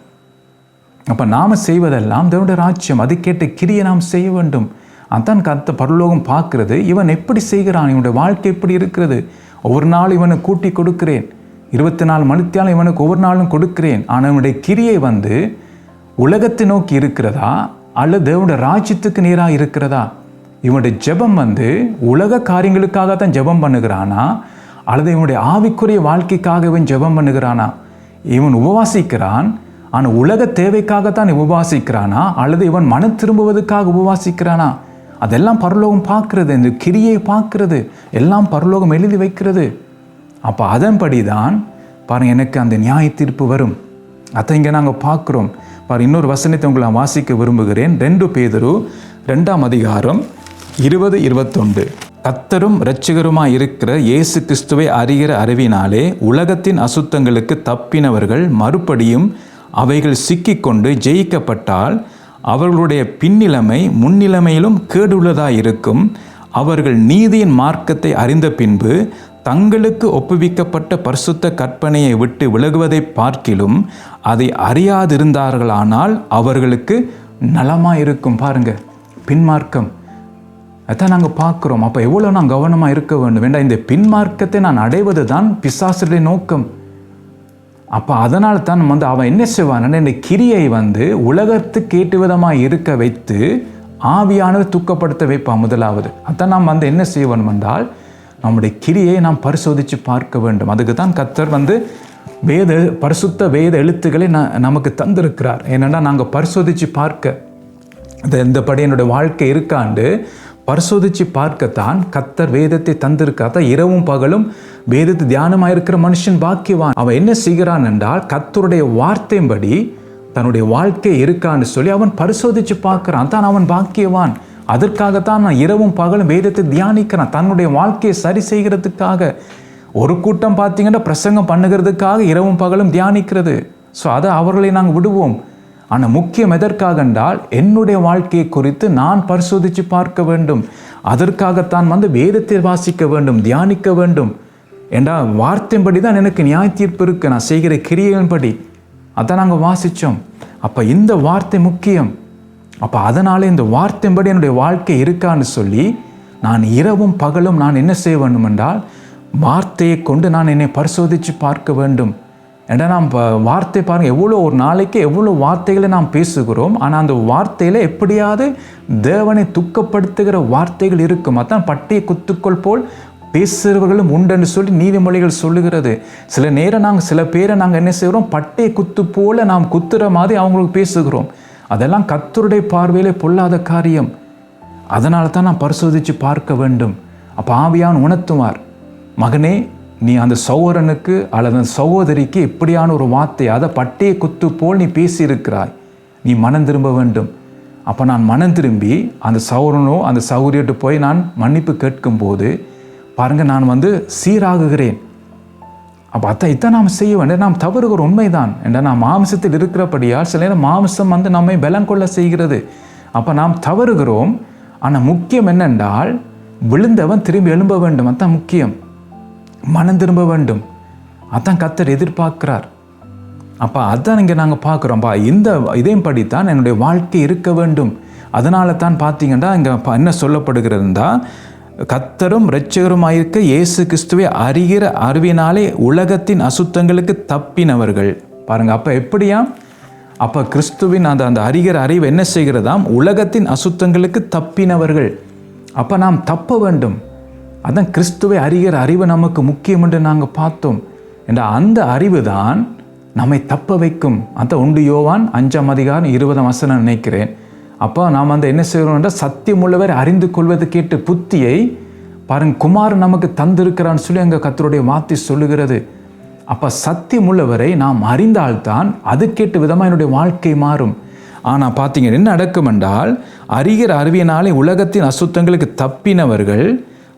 அப்போ நாம் செய்வதெல்லாம் தேவனுடைய ராஜ்யம். அதுக்கேற்ற கிரியை நாம் செய்ய வேண்டும். அதான் கத்த பரலோகம் பார்க்கிறது. இவன் எப்படி செய்கிறான்? இவனுடைய வாழ்க்கை எப்படி இருக்கிறது? ஒவ்வொரு நாள் இவனை கூட்டி கொடுக்கிறேன். இருபத்தி நாலு மணித்தியாலும் இவனுக்கு ஒவ்வொரு நாளும் கொடுக்கிறேன். ஆனால் இவனுடைய கிரியை வந்து உலகத்தை நோக்கி இருக்கிறதா? அல்லது தேவனுடைய ராஜ்யத்துக்கு நேராக இருக்கிறதா? இவனுடைய ஜெபம் வந்து உலக காரியங்களுக்காக தான் ஜெபம் பண்ணுகிறானா? அல்லது இவனுடைய ஆவிக்குரிய வாழ்க்கைக்காக இவன் ஜெபம் பண்ணுகிறானா? இவன் உபவாசிக்கிறான். ஆனால் உலக தேவைக்காகத்தான் உபவாசிக்கிறானா? அல்லது இவன் மனம் திரும்புவதற்காக உபவாசிக்கிறானா? அதெல்லாம் பரலோகம் பார்க்கிறது இந்த கிரியை பார்க்கிறது எல்லாம் பரலோகம் எழுதி வைக்கிறது. அப்போ அதன்படி தான் பாருங்கள் எனக்கு அந்த நியாய தீர்ப்பு வரும். அதை இங்கே நாங்கள் பார்க்குறோம். பாரு இன்னொரு வசனத்தை உங்களை நான் வாசிக்க விரும்புகிறேன். ரெண்டு பேதரு ரெண்டாம் அதிகாரம் இருபது இருபத்தொண்டு கத்தரும் இரட்சகருமாய் இருக்கிற இயேசு கிறிஸ்துவை அறிகிற அறிவினாலே உலகத்தின் அசுத்தங்களுக்கு தப்பினவர்கள் மறுபடியும் அவைகள் சிக்கிக்கொண்டு ஜெயிக்கப்பட்டால் அவர்களுடைய பின்னிலைமை முன்னிலைமையிலும் கேடுள்ளதாக இருக்கும் அவர்கள் நீதியின் மார்க்கத்தை அறிந்த பின்பு தங்களுக்கு ஒப்புவிக்கப்பட்ட பரிசுத்த கற்பனையை விட்டு விலகுவதை பார்க்கிலும் அதை அறியாதிருந்தார்களானால் அவர்களுக்கு நலமாக இருக்கும் பாருங்க பின்மார்க்கம். அதான் நாங்கள் பார்க்குறோம். அப்போ எவ்வளோ நான் கவனமாக இருக்க வேண்டும்? வேண்டாம் இந்த பின்மார்க்கத்தை நான் அடைவது தான் பிசாசுடைய நோக்கம். அப்போ அதனால் தான் வந்து அவன் என்ன செய்வான் இந்த கிரியை வந்து உலகத்துக்கு ஏற்ற விதமாக இருக்க வைத்து ஆவியானது துக்கப்படுத்த வைப்பான் முதலாவது. அதான் நாம் வந்து என்ன செய்வோம் என்றால் நம்முடைய கிரியை நாம் பரிசோதித்து பார்க்க வேண்டும். அதுக்கு தான் கத்தர் வந்து வேத பரிசுத்த வேத எழுத்துக்களை ந நமக்கு தந்திருக்கிறார். ஏனென்னா நாங்கள் பரிசோதித்து பார்க்க இந்த இந்தபடி என்னுடைய வாழ்க்கை இருக்காண்டு பரிசோதித்து பார்க்கத்தான் கத்தர் வேதத்தை தந்திருக்காதான் இரவும் பகலும் வேதத்து தியானமாக இருக்கிற மனுஷன் பாக்கியவான். அவன் என்ன செய்கிறான் என்றால் கத்தருடைய வார்த்தையின்படி தன்னுடைய வாழ்க்கை இருக்கான்னு சொல்லி அவன் பரிசோதித்து பார்க்குறான். தான் அவன் பாக்கியவான். அதற்காகத்தான் நான் இரவும் பகலும் வேதத்தை தியானிக்கிறான். தன்னுடைய வாழ்க்கையை சரி செய்கிறதுக்காக. ஒரு கூட்டம் பார்த்தீங்கன்னா பிரசங்கம் பண்ணுகிறதுக்காக இரவும் பகலும் தியானிக்கிறது. ஸோ அதை அவர்களை நாங்கள் விடுவோம். ஆனால் முக்கியம் எதற்காக என்றால் என்னுடைய வாழ்க்கையை குறித்து நான் பரிசோதித்து பார்க்க வேண்டும். அதற்காகத்தான் வந்து வேதத்தை வாசிக்க வேண்டும் தியானிக்க வேண்டும். ஏண்டா வார்த்தையின்படி தான் எனக்கு நியாய தீர்ப்பு இருக்குது நான் செய்கிற கிரியையின்படி. அதை நாங்கள் வாசித்தோம் அப்போ இந்த வார்த்தை முக்கியம். அப்போ அதனால் இந்த வார்த்தையின்படி என்னுடைய வாழ்க்கை இருக்கான்னு சொல்லி நான் இரவும் பகலும் நான் என்ன செய்ய வேண்டும் என்றால் வார்த்தையை கொண்டு நான் என்னை பரிசோதித்து பார்க்க வேண்டும். ஏன்னா நாம் இப்போ வார்த்தை பாருங்கள் எவ்வளோ ஒரு நாளைக்கு எவ்வளோ வார்த்தைகளை நாம் பேசுகிறோம் ஆனால் அந்த வார்த்தையில் எப்படியாவது தேவனை துக்கப்படுத்துகிற வார்த்தைகள் இருக்கும். அதான் பட்டியை குத்துக்கள் போல் பேசுகிறவர்களும் உண்டுன்னு சொல்லி நீதிமொழிகள் சொல்லுகிறது. சில நேரம் நாங்கள் சில பேரை நாங்கள் என்ன செய்கிறோம்? பட்டையை குத்து போல் நாம் குத்துற மாதிரி அவங்களுக்கு பேசுகிறோம். அதெல்லாம் கத்தருடைய பார்வையிலே பொல்லாத காரியம். அதனால தான் நான் பரிசோதித்து பார்க்க வேண்டும். அப்போ ஆவியான் உணர்த்துவார். மகனே நீ அந்த சகோதரனுக்கு அல்லது அந்த சகோதரிக்கு எப்படியான ஒரு வார்த்தை அதை பட்டையை குத்து போல் நீ பேசியிருக்கிறாய். நீ மனம் திரும்ப வேண்டும். அப்போ நான் மனம் திரும்பி அந்த சௌரனோ அந்த சௌரியட்டு போய் நான் மன்னிப்பு கேட்கும்போது பாருங்கள் நான் வந்து சீராகுகிறேன். அப்போ அத்தை இதான் நாம் செய்ய வேண்டும். நாம் தவறுகிற உண்மைதான். என்ற நாம் மாம்சத்தில் இருக்கிறபடியால் சில நேரம் மாம்சம் வந்து நம்மை பலம் கொள்ள செய்கிறது. அப்போ நாம் தவறுகிறோம். ஆனால் முக்கியம் என்னென்றால் விழுந்தவன் திரும்பி எழும்ப வேண்டும். அதுதான் முக்கியம். மனம் திரும்ப வேண்டும். அதான் கத்தர் எதிர்பார்க்கிறார். அப்போ அதான் இங்கே நாங்கள் பார்க்குறோம்ப்பா இந்த இதையும் படித்தான் என்னுடைய வாழ்க்கை இருக்க வேண்டும். அதனால தான் பார்த்தீங்கன்னா இங்கே என்ன சொல்லப்படுகிறதுண்டா கத்தரும் இரட்சகருமாயிருக்க இயேசு கிறிஸ்துவை அறிகிற அறிவினாலே உலகத்தின் அசுத்தங்களுக்கு தப்பினவர்கள். பாருங்கள் அப்போ எப்படியா? அப்போ கிறிஸ்துவின் அந்த அந்த அறிகிற அறிவு என்ன செய்கிறதாம்? உலகத்தின் அசுத்தங்களுக்கு தப்பினவர்கள். அப்போ நாம் தப்ப வேண்டும். அதான் கிறிஸ்துவை அறிகிற அறிவு நமக்கு முக்கியம் என்று நாங்கள் பார்த்தோம். என்ற அந்த அறிவு தான் நம்மை தப்ப வைக்கும். அந்த உண்டு யோவான் அஞ்சாம் அதிகாரம் இருபதாம் வசனம் நினைக்கிறேன். அப்போ நாம் அந்த என்ன செய்கிறோம் என்றால் சத்தியமுள்ளவர் அறிந்து கொள்வது கேட்டு புத்தியை பாருங்க குமார் நமக்கு தந்திருக்கிறான்னு சொல்லி அங்கே கத்தருடைய வார்த்தை சொல்லுகிறது. அப்போ சத்தியமுள்ளவரை நாம் அறிந்தால்தான் அது கேட்டு விதமாக என்னுடைய வாழ்க்கை மாறும். ஆனால் பார்த்தீங்க என்ன நடக்கும் என்றால் அறிகிற அறிவியனாலே உலகத்தின் அசுத்தங்களுக்கு தப்பினவர்கள்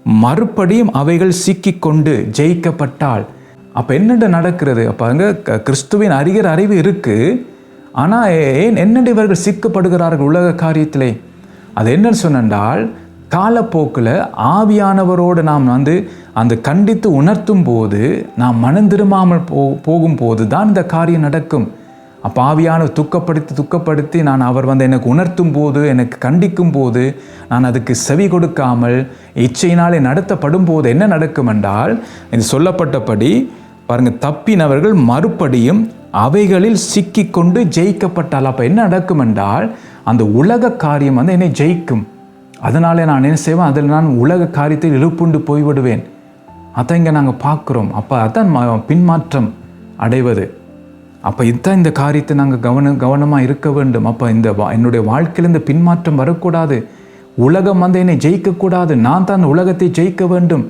மறுபடியும் அவைகள் சிக்கிக்கொண்டு ஜெயிக்கப்பட்டால் அப்போ என்னென்ன நடக்கிறது? அப்போ அங்கே கிறிஸ்துவின் அறிகிற அறிவு இருக்குது ஆனால் ஏன் என்னென்று இவர்கள் சிக்கப்படுகிறார்கள் உலக காரியத்திலே? அது என்னன்னு சொன்னால் காலப்போக்கில் ஆவியானவரோடு நாம் வந்து அந்த கண்டித்து உணர்த்தும் போது நாம் மனம் திரும்பாமல் போ போகும்போது தான் இந்த காரியம் நடக்கும். அப்போ ஆவியான துக்கப்படுத்தி துக்கப்படுத்தி நான் அவர் வந்து எனக்கு உணர்த்தும் போது எனக்கு கண்டிக்கும் போது நான் அதுக்கு செவி கொடுக்காமல் இச்சையினாலே நடத்தப்படும் போது என்ன நடக்கும் என்றால் இது சொல்லப்பட்டபடி பாருங்கள் தப்பினவர்கள் மறுபடியும் அவைகளில் சிக்கிக்கொண்டு ஜெயிக்கப்பட்டால். அப்போ என்ன நடக்கும் என்றால் அந்த உலக காரியம் வந்து என்னை ஜெயிக்கும். அதனாலே நான் என்ன செய்வேன்? அதில் நான் உலக காரியத்தில் இழுப்புண்டு போய்விடுவேன். அதான் இங்கே நாங்கள் பார்க்குறோம். அப்போ அதான் பின்மாற்றம் அடைவது. அப்போ இதுதான் இந்த காரியத்தை நாங்கள் கவன கவனமாக இருக்க வேண்டும். அப்போ இந்த என்னுடைய வாழ்க்கையில் இந்த பின்மாற்றம் வரக்கூடாது. உலகம் வந்து என்னை ஜெயிக்கக்கூடாது. நான் தான் உலகத்தை ஜெயிக்க வேண்டும்.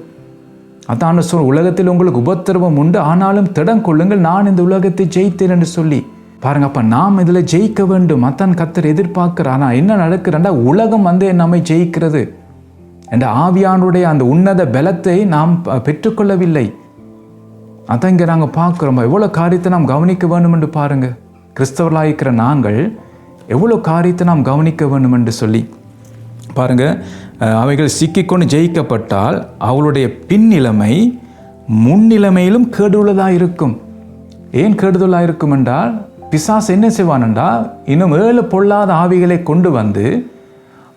அதான் சொல் உலகத்தில் உங்களுக்கு உபத்திரவம் உண்டு. ஆனாலும் திடம் கொள்ளுங்கள். நான் இந்த உலகத்தை ஜெயித்தேன் என்று சொல்லி. பாருங்க அப்போ நாம் இதில் ஜெயிக்க வேண்டும். அத்தான் கத்தர் எதிர்பார்க்கிறார். ஆனால் என்ன நடக்கிறண்டா உலகம் வந்து நம்மை ஜெயிக்கிறது. என்ற ஆவியானுடைய அந்த உன்னத பலத்தை நாம் பெற்றுக்கொள்ளவில்லை. அதான் இங்கே நாங்கள் பார்க்குறோம்? எவ்வளோ காரியத்தை நாம் கவனிக்க வேண்டும் என்று பாருங்கள் கிறிஸ்தவர்களாயிருக்கிற நாங்கள் எவ்வளோ காரியத்தை நாம் கவனிக்க வேண்டும் என்று சொல்லி. பாருங்கள் அவைகள் சிக்கிக்கொண்டு ஜெயிக்கப்பட்டால் அவளுடைய பின்னிலைமை முன்னிலைமையிலும் கேடுள்ளதாக இருக்கும் ஏன் கேடுதலாக இருக்கும் என்றால் பிசாஸ் என்ன செய்வான் என்றால் இன்னும் ஏழு பொல்லாத ஆவிகளை கொண்டு வந்து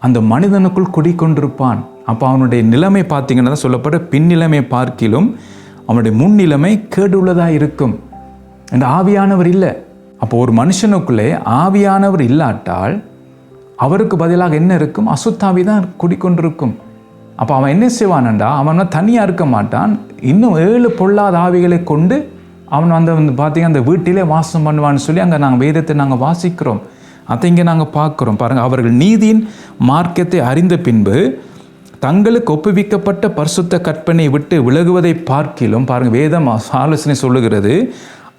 அந்த மனிதனுக்குள் குடிக்கொண்டிருப்பான். அப்போ அவனுடைய நிலைமை பார்த்தீங்கன்னா தான் சொல்லப்பட்ட பின்னிலைமை பார்க்கிலும் அவனுடைய முன்னிலைமை கேடுள்ளதாக இருக்கும். இந்த ஆவியானவர் இல்லை. அப்போ ஒரு மனுஷனுக்குள்ளே ஆவியானவர் இல்லாட்டால் அவருக்கு பதிலாக என்ன இருக்கும்? அசுத்தாவி தான் குடிக்கொண்டிருக்கும். அப்போ அவன் என்ன செய்வானண்டா அவன் தனியாக இருக்க மாட்டான். இன்னும் ஏழு பொல்லாத ஆவிகளை கொண்டு அவன் வந்து வந்து பார்த்தீங்கன்னா அந்த வீட்டிலே வாசம் பண்ணுவான்னு சொல்லி அங்கே நாங்கள் வேதத்தை நாங்கள் வாசிக்கிறோம். அதை இங்கே நாங்கள் பார்க்குறோம். பாருங்கள் அவர்கள் நீதியின் மார்க்கத்தை அறிந்த பின்பு தங்களுக்கு ஒப்புவிக்கப்பட்ட பரிசுத்த கற்பனை விட்டு விலகுவதை பார்க்கிலும் பாருங்கள் வேதம் ஆலோசனை சொல்லுகிறது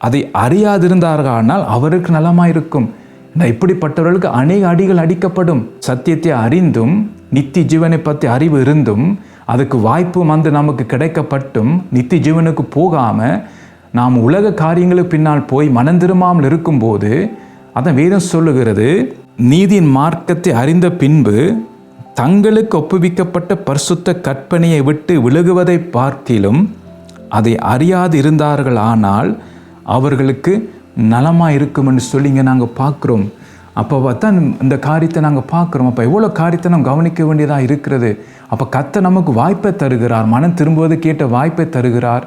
அதை அறியாதிருந்தார்களானால் அவருக்கு நலமாயிருக்கும். நான் இப்படிப்பட்டவர்களுக்கு அநேக அடிகள் அடிக்கப்படும். சத்தியத்தை அறிந்தும் நித்திய ஜீவனை பற்றி அறிவு இருந்தும் அதுக்கு வாய்ப்பு வந்து நமக்கு கிடைக்கப்பட்டும் நித்திய ஜீவனுக்கு போகாமல் நாம் உலக காரியங்களுக்கு பின்னால் போய் மனம் திரும்பாமல் இருக்கும்போது அதான் வேதம் சொல்லுகிறது நீதியின் மார்க்கத்தை அறிந்த பின்பு தங்களுக்கு ஒப்புவிக்கப்பட்ட பரிசுத்த கற்பனையை விட்டு விலகுவதை பார்க்கிலும் அதை அறியாது இருந்தார்கள் ஆனால் அவர்களுக்கு நலமாக இருக்கும்னு சொல்லி இங்கே நாங்கள் பார்க்குறோம். அப்போ தான் இந்த காரியத்தை நாங்கள் பார்க்குறோம். அப்போ எவ்வளோ காரியத்தை நம்ம கவனிக்க வேண்டியதாக இருக்கிறது? அப்போ கத்தை நமக்கு வாய்ப்பை தருகிறார். மனம் திரும்புவது கேட்ட வாய்ப்பை தருகிறார்.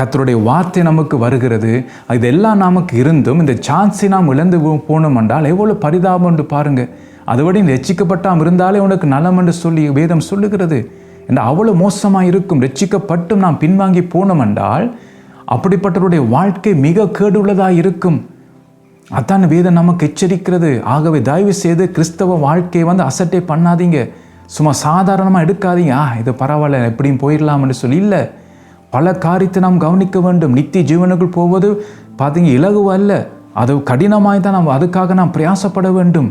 கத்தருடைய வார்த்தை நமக்கு வருகிறது. இதெல்லாம் நமக்கு இருந்தும் இந்த சான்ஸை நாம் இழந்து போனோம் என்றால் எவ்வளோ பரிதாபம் என்று பாருங்கள் அதுபடி ரட்சிக்கப்பட்டாமல் இருந்தாலே உனக்கு நலம் என்று சொல்லி வேதம் சொல்லுகிறது. என்று அவ்வளோ மோசமாக இருக்கும் ரட்சிக்கப்பட்டும் நாம் பின்வாங்கி போனோம் என்றால் அப்படிப்பட்டவருடைய வாழ்க்கை மிக கேடுள்ளதாக இருக்கும். அதான் வேதம் நமக்கு எச்சரிக்கிறது. ஆகவே தயவு செய்து கிறிஸ்தவ வாழ்க்கையை வந்து அசட்டை பண்ணாதீங்க. சும்மா சாதாரணமாக எடுக்காதீங்க. ஆ இது பரவாயில்ல எப்படியும் போயிடலாம்னு சொல்லி இல்லை. பல காரியத்தை நாம் கவனிக்க வேண்டும். நித்திய ஜீவனுக்குள் போவது பார்த்தீங்க இலகுவ அல்ல அது கடினமாய் தான் நாம் அதுக்காக நாம் பிரயாசப்பட வேண்டும்.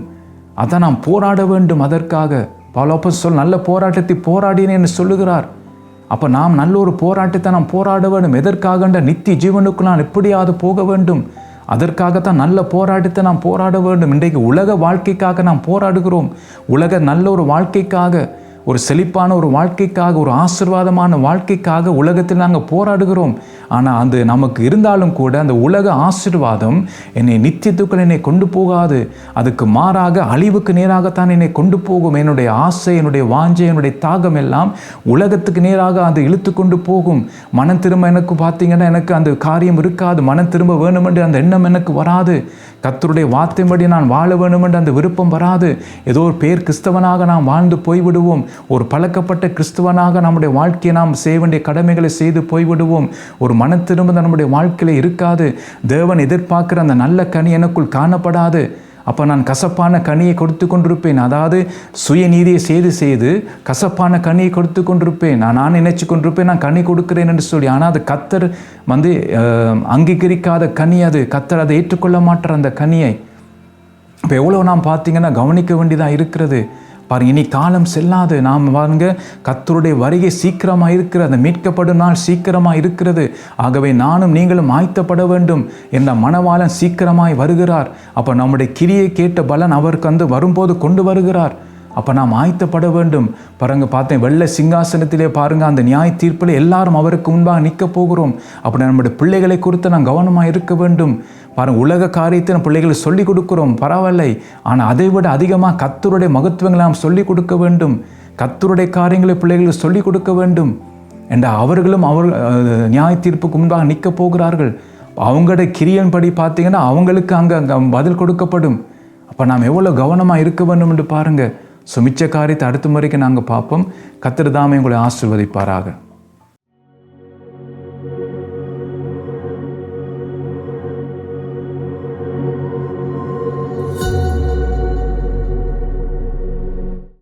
அதை நாம் போராட வேண்டும் அதற்காக. பல சொல் நல்ல போராட்டத்தை போராடினேன்னு சொல்லுகிறார். அப்போ நாம் நல்ல ஒரு போராட்டத்தை நாம் போராட வேண்டும். எதற்காகண்ட நித்திய ஜீவனுக்கு நான் எப்படியாவது போக வேண்டும்? அதற்காகத்தான் நல்ல போராட்டத்தை நாம் போராட வேண்டும். இன்றைக்கு உலக வாழ்க்கைக்காக நாம் போராடுகிறோம். உலக நல்ல ஒரு வாழ்க்கைக்காக ஒரு செழிப்பான ஒரு வாழ்க்கைக்காக ஒரு ஆசிர்வாதமான வாழ்க்கைக்காக உலகத்தில் நாங்கள் போராடுகிறோம். ஆனால் அது நமக்கு இருந்தாலும் கூட அந்த உலக ஆசிர்வாதம் என்னை நித்தியத்துக்குள் என்னை கொண்டு போகாது. அதுக்கு மாறாக அழிவுக்கு நேராகத்தான் என்னை கொண்டு போகும். என்னுடைய ஆசை என்னுடைய வாஞ்சை என்னுடைய தாகம் எல்லாம் உலகத்துக்கு நேராக அது இழுத்து கொண்டு போகும். மனம் திரும்ப எனக்கு பார்த்தீங்கன்னா எனக்கு அந்த காரியம் இருக்காது. மனம் திரும்ப வேணும் என்று அந்த எண்ணம் எனக்கு வராது. கத்தருடைய வார்த்தைப்படி நான் வாழ வேணுமென்று என்று அந்த விருப்பம் வராது. ஏதோ ஒரு பேர் கிறிஸ்தவனாக நாம் வாழ்ந்து போய்விடுவோம். ஒரு பழக்கப்பட்ட கிறிஸ்தவனாக நம்முடைய வாழ்க்கையை நாம் செய்ய வேண்டிய கடமைகளை செய்து போய்விடுவோம். ஒரு மன திரும்ப நம்முடைய வாழ்க்கையில் இருக்காது. தேவன் எதிர்பார்க்கிற அந்த நல்ல கனி எனக்குள் காணப்படாது. அப்போ நான் கசப்பான கனியை கொடுத்து கொண்டிருப்பேன். அதாவது சுயநீதியை செய்து செய்து கசப்பான கனியை கொடுத்து கொண்டிருப்பேன். நான் நான் நினைச்சு கொண்டிருப்பேன் நான் கனி கொடுக்குறேன் என்று சொல்லி. ஆனால் அது கத்தர் வந்து அங்கீகரிக்காத கனி அது. கத்தர் அதை ஏற்றுக்கொள்ள மாட்டார் அந்த கனியை. இப்போ எவ்வளோ நாம் பார்த்தீங்கன்னா கவனிக்க வேண்டியதாக இருக்கிறது. பாருங்க இனி காலம் செல்லாது. நாம் பாருங்க கத்தருடைய வருகை சீக்கிரமாக இருக்கிறது அந்த மீட்கப்படும் நாள் சீக்கிரமாக இருக்கிறது. ஆகவே நானும் நீங்களும் ஆய்த்தப்பட வேண்டும். என்ற மனவாளன் சீக்கிரமாய் வருகிறார். அப்போ நம்முடைய கிரியை கேட்ட பலன் அவருக்கு வந்து வரும்போது கொண்டு வருகிறார். அப்போ நாம் ஆய்த்தப்பட வேண்டும். பாருங்க பார்த்தேன் வெள்ள சிங்காசனத்திலே பாருங்க அந்த நியாய தீர்ப்பில் எல்லாரும் அவருக்கு முன்பாக நிற்க போகிறோம். அப்படி நம்முடைய பிள்ளைகளை குறித்து நாம் கவனமாக இருக்க வேண்டும். பாருங்கள் உலக காரியத்தை நம்ம பிள்ளைகளுக்கு சொல்லிக் கொடுக்குறோம் பரவாயில்லை. ஆனால் அதை விட அதிகமாக கத்தருடைய மகத்துவங்களை நாம் சொல்லிக் கொடுக்க வேண்டும். கத்தருடைய காரியங்களை பிள்ளைகளுக்கு சொல்லிக் கொடுக்க வேண்டும். என்ற அவர்களும் அவர் நியாய தீர்ப்புக்கு முன்பாக நிற்க போகிறார்கள். அவங்களுடைய கிரியன்படி பார்த்தீங்கன்னா அவங்களுக்கு அங்கே அங்கே பதில் கொடுக்கப்படும். அப்போ நாம் எவ்வளோ கவனமாக இருக்க வேண்டும் என்று பாருங்கள் சுமிச்ச காரியத்தை அடுத்த முறைக்கு நாங்கள் பார்ப்போம். கத்திரதாமை உங்களை ஆசிர்வதிப்பாராக.